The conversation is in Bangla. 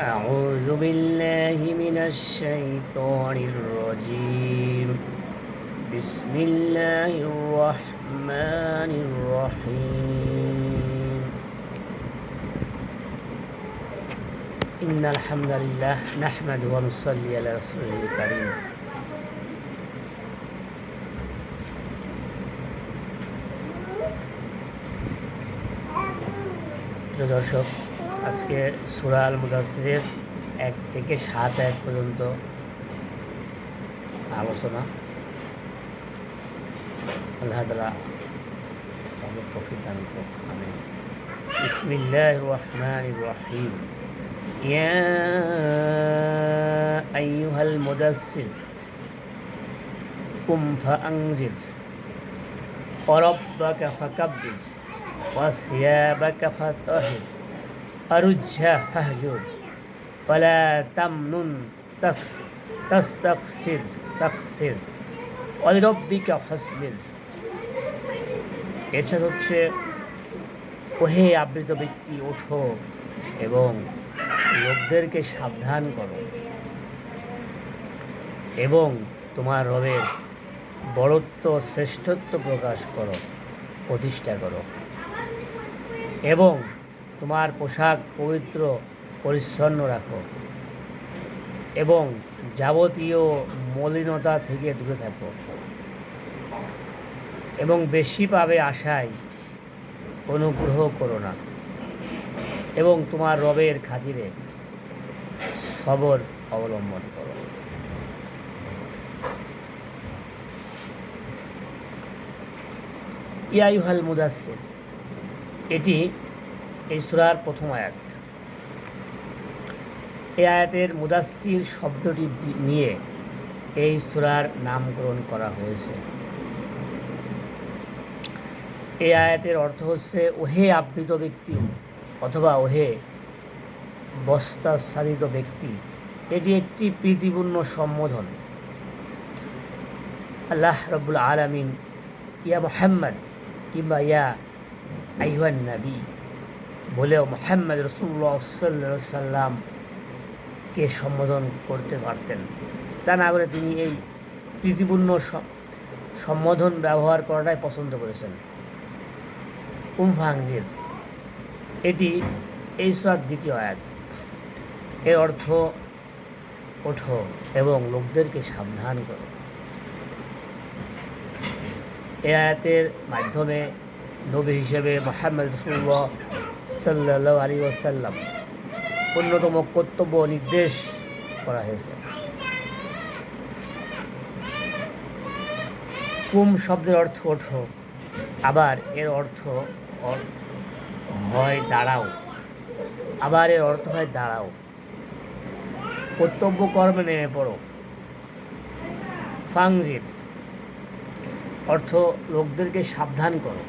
أعوذ بالله من الشيطان الرجيم بسم الله الرحمن الرحيم إن الحمد لله نحمد ونصلي على رسوله الكريم প্রিয় দর্শক আজকে সুরা আল মুদাসিরের এক থেকে সাত এক পর্যন্ত আলোচনা আল্লাহ তালা আমাদের তফিক দান করুক আমিন بسم الله الرحمن الرحيم يا أيها المدثر قم فأنذر وربك فكبر وثيابك فطهر أرجها فاهجر ولا تمنن تك- تستكثر تكثر ولربك فاصبر এছাড়া হচ্ছে ওহে আবৃত ব্যক্তি ওঠো এবং লোকদেরকে সাবধান করো এবং তোমার রবের বড়ত্ব শ্রেষ্ঠত্ব প্রকাশ করো প্রতিষ্ঠা করো এবং তোমার পোশাক পবিত্র, পরিচ্ছন্ন রাখো এবং যাবতীয় মলিনতা থেকে দূরে থাকো। এবং বেশি পাবে আশায় অনুগ্রহ করো না। এবং তোমার রবের খাতিরে সবর অবলম্বন করো। ইয়াইহাল মুদাসির এটি এই সুরার প্রথম আয়াত। এই আয়াতের মুদাসির শব্দটি নিয়ে এই সুরার নামকরণ করা হয়েছে। এই আয়াতের অর্থ হচ্ছে, ওহে আবৃত ব্যক্তি অথবা ওহে বস্তাচ্ছাদিত ব্যক্তি, এটি একটি প্রীতিপূর্ণ সম্বোধন। আল্লাহ রব্বুল আলমিন, ইয়া মোহাম্মদ কিংবা ইয়া আইহান নবী। বলেও মোহাম্মদ রসুল্লাহ সাল্লা সাল্লামকে সম্বোধন করতে পারতেন। তা না করে তিনি এই প্রীতিপূর্ণ সম্বোধন ব্যবহার করাটাই পছন্দ করেছেন। কুম্ভাংজির এটি এই সুরার দ্বিতীয় আয়াত। এর অর্থ ওঠো এবং লোকদেরকে সাবধান করো। এই আয়াতের মাধ্যমে নবী হিসেবে মোহাম্মদ রসুল্লাহ সাল্লাহ আলী ওসাল্লাম অন্যতম কর্তব্য নির্দেশ করা হয়েছে। কুম শব্দের অর্থ ওঠো, আবার এর অর্থ হয় দাঁড়াও, আবার এর অর্থ হয় দাঁড়াও। কর্তব্য কর্মে নেমে পড়ো। ফাংজিত অর্থ লোকদেরকে সাবধান করো।